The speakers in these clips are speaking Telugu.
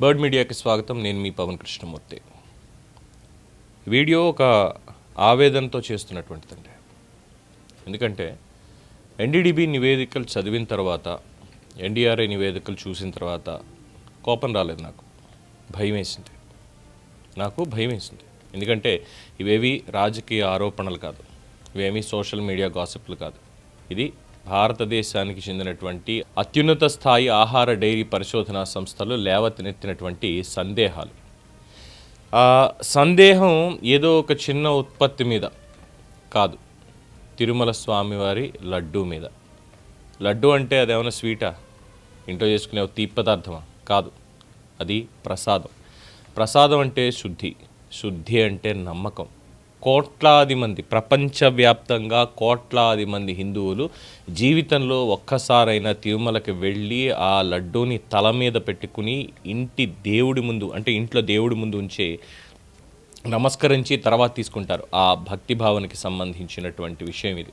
బర్డ్ మీడియాకి స్వాగతం. నేను మీ పవన్ కృష్ణమూర్తి. వీడియో ఒక ఆవేదనతో చేస్తున్నటువంటిదండి. ఎందుకంటే ఎన్డీడీబీ నివేదికలు చదివిన తర్వాత ఎన్డీఆర్ఐ నివేదికలు చూసిన తర్వాత కోపం రాలేదు నాకు. భయం వేసింది నాకు భయం వేసింది ఎందుకంటే ఇవేవి రాజకీయ ఆరోపణలు కాదు. ఇవేమీ సోషల్ మీడియా గాసిప్లు కాదు. ఇది భారతదేశానికి చెందినటువంటి అత్యున్నత స్థాయి ఆహార డైరీ పరిశోధనా సంస్థలు లేవతెనెత్తినటువంటి సందేహాలు. ఆ సందేహం ఏదో ఒక చిన్న ఉత్పత్తి మీద కాదు. తిరుమల స్వామివారి లడ్డూ మీద. లడ్డు అంటే అదేమైనా స్వీటా? ఇంట్లో చేసుకునే ఒక తీపి పదార్థమా? కాదు. అది ప్రసాదం. ప్రసాదం అంటే శుద్ధి. శుద్ధి అంటే నమ్మకం. కోట్లాది మంది ప్రపంచవ్యాప్తంగా కోట్లాది మంది హిందువులు జీవితంలో ఒక్కసారైనా తిరుమలకి వెళ్ళి ఆ లడ్డూని తల మీద పెట్టుకుని ఇంటి దేవుడి ముందు అంటే ఇంట్లో దేవుడి ముందు ఉంచే నమస్కరించి తర్వాత తీసుకుంటారు. ఆ భక్తి భావనకి సంబంధించినటువంటి విషయం ఇది.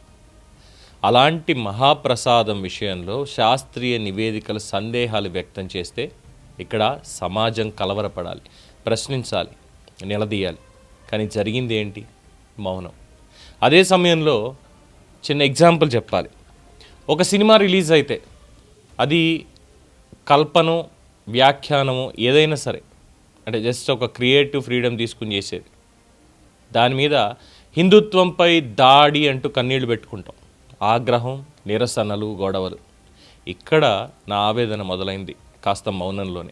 అలాంటి మహాప్రసాదం విషయంలో శాస్త్రీయ నివేదికలు సందేహాలు వ్యక్తం చేస్తే ఇక్కడ సమాజం కలవరపడాలి ప్రశ్నించాలి నిలదీయాలి. కానీ జరిగింది ఏంటి? మౌనం. అదే సమయంలో చిన్న ఎగ్జాంపుల్ చెప్పాలి. ఒక సినిమా రిలీజ్ అయితే అది కల్పను వ్యాఖ్యానము ఏదైనా సరే అంటే జస్ట్ ఒక క్రియేటివ్ ఫ్రీడమ్ తీసుకుని చేసేది. దాని మీద హిందుత్వంపై దాడి అంటూ కన్నీళ్ళు పెట్టుకుంటాం. ఆగ్రహం నిరసనలు గొడవలు. ఇక్కడ నా ఆవేదన మొదలైంది కాస్త మౌనంలోనే.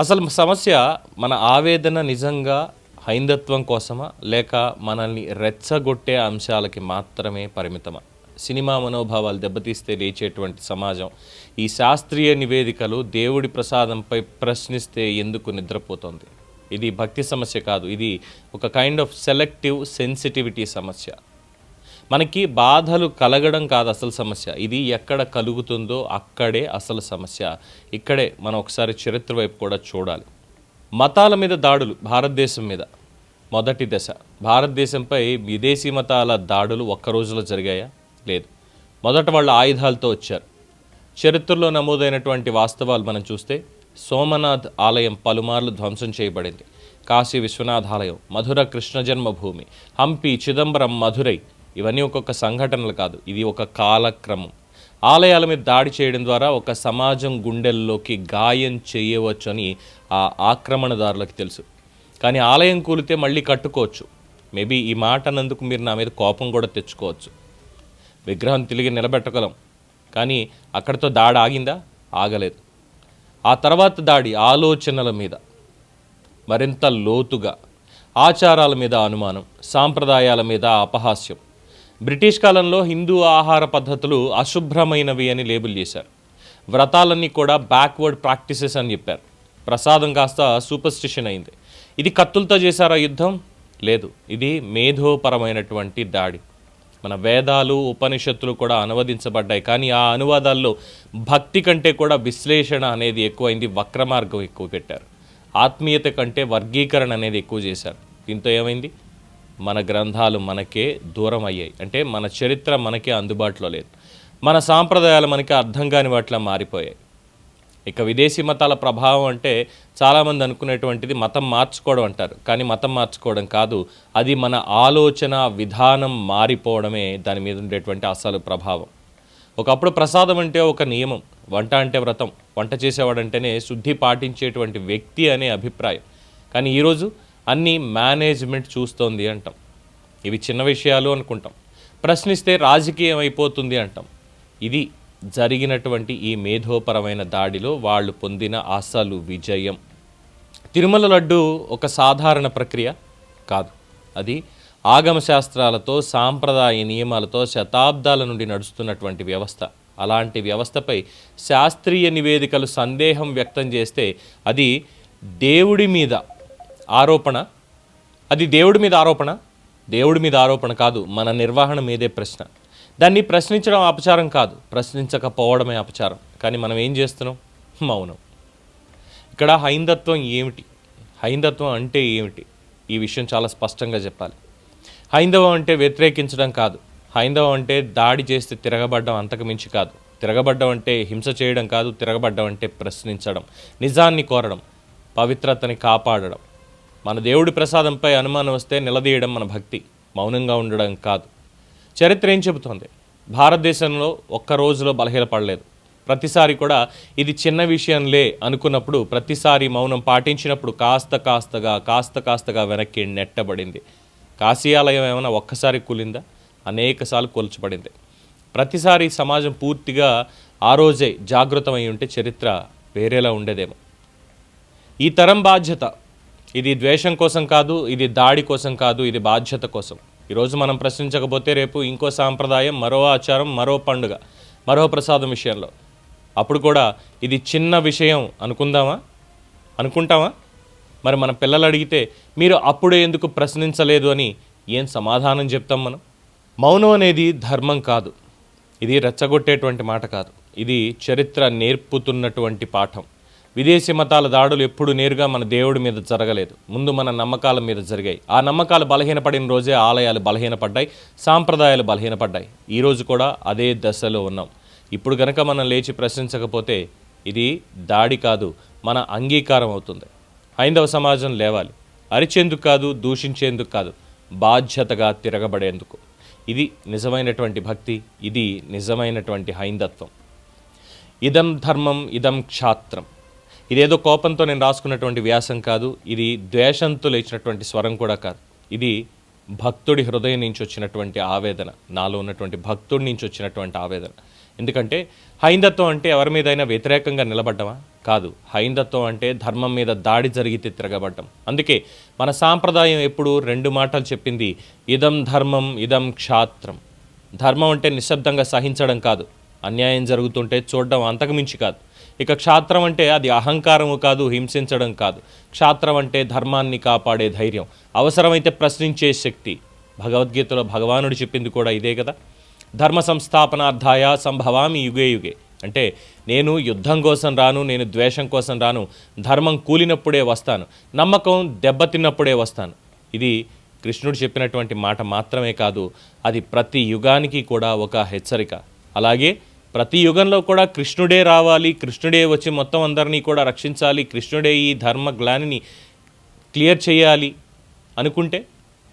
అసలు సమస్య మన ఆవేదన నిజంగా హైందత్వం కోసమా? లేక మనల్ని రెచ్చగొట్టే అంశాలకి మాత్రమే పరిమితమా? సినిమా మనోభావాలు దెబ్బతీస్తే లేచేటువంటి సమాజం ఈ శాస్త్రీయ నివేదికలు దేవుడి ప్రసాదంపై ప్రశ్నిస్తే ఎందుకు నిద్రపోతుంది? ఇది భక్తి సమస్య కాదు ఇది ఒక కైండ్ ఆఫ్ సెలెక్టివ్ సెన్సిటివిటీ సమస్య. మనకి బాధలు కలగడం కాదు అసలు సమస్య ఇది ఎక్కడ కలుగుతుందో అక్కడే అసలు సమస్య. ఇక్కడే మనం ఒకసారి చరిత్ర వైపు కూడా చూడాలి. మతాల మీద దాడులు భారతదేశం మీద. మొదటి దశ. భారతదేశంపై విదేశీ మతాల దాడులు ఒక్క రోజులో జరిగాయా? లేదు. మొదట వాళ్ళు ఆయుధాలతో వచ్చారు. చరిత్రలో నమోదైనటువంటి వాస్తవాలు మనం చూస్తే సోమనాథ్ ఆలయం పలుమార్లు ధ్వంసం చేయబడింది. కాశీ విశ్వనాథ్ ఆలయం మధుర కృష్ణ జన్మభూమి హంపి చిదంబరం మధురై ఇవన్నీ ఒక్కొక్క సంఘటనలు కాదు. ఇది ఒక కాలక్రమం. ఆలయాల మీద దాడి చేయడం ద్వారా ఒక సమాజం గుండెల్లోకి గాయం చేయవచ్చని ఆ ఆక్రమణదారులకు తెలుసు. కానీ ఆలయం కూలితే మళ్ళీ కట్టుకోవచ్చు. మేబీ ఈ మాట అన్నందుకు మీరు నా మీద కోపం కూడా తెచ్చుకోవచ్చు. విగ్రహం తిరిగి నిలబెట్టగలం. కానీ అక్కడితో దాడి ఆగిందా? ఆగలేదు. ఆ తర్వాత దాడి ఆలోచనల మీద. మరింత లోతుగా. ఆచారాల మీద అనుమానం. సాంప్రదాయాల మీద అపహాస్యం. బ్రిటిష్ కాలంలో హిందూ ఆహార పద్ధతులు అశుభ్రమైనవి అని లేబుల్ చేశారు. వ్రతాలన్నీ కూడా బ్యాక్వర్డ్ ప్రాక్టీసెస్ అని చెప్పారు. ప్రసాదం కాస్త సూపర్స్టిషన్ అయింది. ఇది కత్తులతో చేశారా యుద్ధం? లేదు. ఇది మేధోపరమైనటువంటి దాడి. మన వేదాలు ఉపనిషత్తులు కూడా అనువదించబడ్డాయి. కానీ ఆ అనువాదాల్లో భక్తి కంటే కూడా విశ్లేషణ అనేది ఎక్కువైంది. వక్రమార్గం ఎక్కువ పెట్టారు. ఆత్మీయత కంటే వర్గీకరణ అనేది ఎక్కువ చేశారు. దీంతో ఏమైంది? మన గ్రంథాలు మనకే దూరం అయ్యాయి. అంటే మన చరిత్ర మనకే అందుబాటులో లేదు. మన సాంప్రదాయాలు మనకి అర్థం కాని వాటిలా మారిపోయాయి. ఇక విదేశీ మతాల ప్రభావం అంటే చాలామంది అనుకునేటువంటిది మతం మార్చుకోవడం అంటారు. కానీ మతం మార్చుకోవడం కాదు. అది మన ఆలోచన విధానం మారిపోవడమే దాని మీద ఉండేటువంటి అసలు ప్రభావం. ఒకప్పుడు ప్రసాదం అంటే ఒక నియమం వంట అంటే వ్రతం వంట చేసేవాడంటేనే శుద్ధి పాటించేటువంటి వ్యక్తి అనే అభిప్రాయం. కానీ ఈరోజు అన్ని మేనేజ్మెంట్ చూస్తోంది అంటాం. ఇవి చిన్న విషయాలు అనుకుంటాం. ప్రశ్నిస్తే రాజకీయం అయిపోతుంది అంటాం. ఇది జరిగినటువంటి ఈ మేధోపరమైన దాడిలో వాళ్ళు పొందిన అసలు విజయం. తిరుమల లడ్డు ఒక సాధారణ ప్రక్రియ కాదు. అది ఆగమ శాస్త్రాలతో సాంప్రదాయ నియమాలతో శతాబ్దాల నుండి నడుస్తున్నటువంటి వ్యవస్థ. అలాంటి వ్యవస్థపై శాస్త్రీయ నివేదికలు సందేహం వ్యక్తం చేస్తే అది దేవుడి మీద ఆరోపణ. అది దేవుడి మీద ఆరోపణ? దేవుడి మీద ఆరోపణ కాదు మన నిర్వహణ మీదే ప్రశ్న. దాన్ని ప్రశ్నించడం అపచారం కాదు. ప్రశ్నించకపోవడమే అపచారం. కానీ మనం ఏం చేస్తున్నాం? మౌనం. ఇక్కడ హైందత్వం ఏమిటి? హైందత్వం అంటే ఏమిటి? ఈ విషయం చాలా స్పష్టంగా చెప్పాలి. హైందవం అంటే వ్యతిరేకించడం కాదు. హైందవం అంటే దాడి చేస్తే తిరగబడ్డం అంతకు మించి కాదు. తిరగబడ్డం అంటే హింస చేయడం కాదు. తిరగబడ్డం అంటే ప్రశ్నించడం. నిజాన్ని కోరడం. పవిత్రతని కాపాడడం. మన దేవుడి ప్రసాదంపై అనుమానం వస్తే నిలదీయడం మన భక్తి. మౌనంగా ఉండడం కాదు. చరిత్ర ఏం చెబుతోంది? భారతదేశంలో ఒక్క రోజులో బలహీనపడలేదు. ప్రతిసారి కూడా ఇది చిన్న విషయంలే అనుకున్నప్పుడు ప్రతిసారి మౌనం పాటించినప్పుడు కాస్త కాస్తగా కాస్త కాస్తగా వెనక్కి నెట్టబడింది. కాశీ ఆలయం ఏమైనా ఒక్కసారి కూలిందా? అనేకసార్లు కూల్చబడింది. ప్రతిసారి సమాజం పూర్తిగా ఆ రోజే జాగృతమై ఉంటే చరిత్ర వేరేలా ఉండేదేమో. ఈ తరం బాధ్యత ఇది ద్వేషం కోసం కాదు ఇది దాడి కోసం కాదు ఇది బాధ్యత కోసం. ఈరోజు మనం ప్రశ్నించకపోతే రేపు ఇంకో సాంప్రదాయం మరో ఆచారం మరో పండుగ మరో ప్రసాదం విషయంలో. అప్పుడు కూడా ఇది చిన్న విషయం అనుకుందామా? అనుకుంటామా? మరి మన పిల్లలు అడిగితే మీరు అప్పుడే ఎందుకు ప్రశ్నించలేదు? అని ఏం సమాధానం చెప్తాం మనం? మౌనం అనేది ధర్మం కాదు. ఇది రెచ్చగొట్టేటువంటి మాట కాదు. ఇది చరిత్ర నేర్పుతున్నటువంటి పాఠం. విదేశీ మతాల దాడులు ఎప్పుడు నేరుగా మన దేవుడి మీద జరగలేదు. ముందు మన నమ్మకాల మీద జరిగాయి. ఆ నమ్మకాలు బలహీనపడిన రోజే ఆలయాలు బలహీనపడ్డాయి సాంప్రదాయాలు బలహీనపడ్డాయి. ఈరోజు కూడా అదే దశలో ఉన్నాం. ఇప్పుడు గనక మనం లేచి ప్రశ్నించకపోతే ఇది దాడి కాదు మన అంగీకారం అవుతుంది. హైందవ సమాజం లేవాలి. అరిచేందుకు కాదు దూషించేందుకు కాదు బాధ్యతగా తిరగబడేందుకు. ఇది నిజమైనటువంటి భక్తి ఇది నిజమైనటువంటి హైందత్వం. ఇదం ధర్మం ఇదం క్షాత్రం. ఇదేదో కోపంతో నేను రాసుకున్నటువంటి వ్యాసం కాదు ఇది ద్వేషంతో లేచినటువంటి స్వరం కూడా కాదు. ఇది భక్తుడి హృదయం నుంచి వచ్చినటువంటి ఆవేదన నాలో ఉన్నటువంటి భక్తుడి నుంచి వచ్చినటువంటి ఆవేదన. ఎందుకంటే హైందత్వం అంటే ఎవరి మీదైనా వ్యతిరేకంగా నిలబడ్డమా? కాదు. హైందత్వం అంటే ధర్మం మీద దాడి జరిగితే తిరగబడ్డం. అందుకే మన సాంప్రదాయం ఎప్పుడు రెండు మాటలు చెప్పింది ఇదం ధర్మం ఇదం క్షాత్రం. ధర్మం అంటే నిశ్శబ్దంగా సహించడం కాదు. అన్యాయం జరుగుతుంటే చూడడం అంతకుమించి కాదు. ఇక క్షాత్రం అంటే అది అహంకారము కాదు హింసించడం కాదు. క్షాత్రం అంటే ధర్మాన్ని కాపాడే ధైర్యం. అవసరమైతే ప్రశ్నించే శక్తి. భగవద్గీతలో భగవానుడు చెప్పింది కూడా ఇదే కదా. ధర్మ సంస్థాపనార్థాయ సంభవామి యుగే యుగే. అంటే నేను యుద్ధం కోసం రాను నేను ద్వేషం కోసం రాను ధర్మం కూలినప్పుడే వస్తాను నమ్మకం దెబ్బతిన్నప్పుడే వస్తాను. ఇది కృష్ణుడు చెప్పినటువంటి మాట మాత్రమే కాదు అది ప్రతి యుగానికి కూడా ఒక హెచ్చరిక. అలాగే ప్రతి యుగంలో కూడా కృష్ణుడే రావాలి కృష్ణుడే వచ్చి మొత్తం అందరినీ కూడా రక్షించాలి కృష్ణుడే ఈ ధర్మ గ్లానిని క్లియర్ చేయాలి అనుకుంటే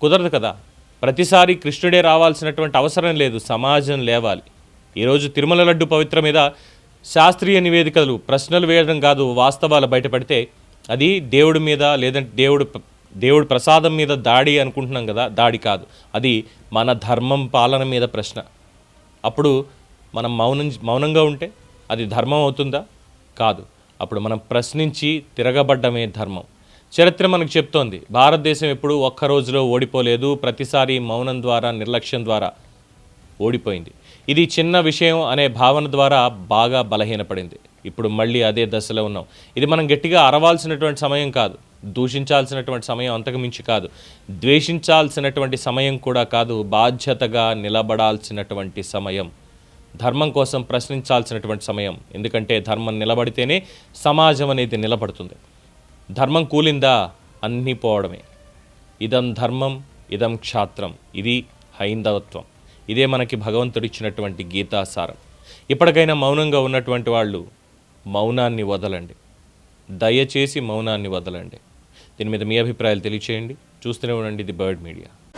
కుదరదు కదా. ప్రతిసారి కృష్ణుడే రావాల్సినటువంటి అవసరం లేదు సమాజం లేవాలి. ఈరోజు తిరుమల లడ్డు పవిత్ర మీద శాస్త్రీయ నివేదికలు ప్రశ్నలు వేయడం కాదు వాస్తవాలు బయటపడితే అది దేవుడి మీద లేదంటే దేవుడు దేవుడి ప్రసాదం మీద దాడి అనుకుంటున్నాం కదా దాడి కాదు. అది మన ధర్మం పాలన మీద ప్రశ్న. అప్పుడు మనం మౌనం మౌనంగా ఉంటే అది ధర్మం అవుతుందా? కాదు. అప్పుడు మనం ప్రశ్నించి తిరగబడ్డమే ధర్మం. చరిత్ర మనకు చెప్తోంది. భారతదేశం ఎప్పుడు ఒక్క రోజులో ఓడిపోలేదు. ప్రతిసారి మౌనం ద్వారా నిర్లక్ష్యం ద్వారా ఓడిపోయింది. ఇది చిన్న విషయం అనే భావన ద్వారా బాగా బలహీనపడింది. ఇప్పుడు మళ్ళీ అదే దశలో ఉన్నాం. ఇది మనం గట్టిగా అరవాల్సినటువంటి సమయం కాదు. దూషించాల్సినటువంటి సమయం అంతకు మించి కాదు. ద్వేషించాల్సినటువంటి సమయం కూడా కాదు. బాధ్యతగా నిలబడాల్సినటువంటి సమయం. ధర్మం కోసం ప్రశ్నించాల్సినటువంటి సమయం. ఎందుకంటే ధర్మం నిలబడితేనే సమాజం అనేది నిలబడుతుంది. ధర్మం కూలిందా? అన్నీ పోవడమే. ఇదం ధర్మం ఇదం క్షాత్రం. ఇది హైందవత్వం. ఇదే మనకి భగవంతుడిచ్చినటువంటి గీతాసారం ఇప్పటికైనా మౌనంగా ఉన్నటువంటి వాళ్ళు మౌనాన్ని వదలండి. దయచేసి మౌనాన్ని వదలండి. దీని మీద మీ అభిప్రాయాలు తెలియచేయండి. చూస్తూనే ఉండండి ది బర్డ్ మీడియా.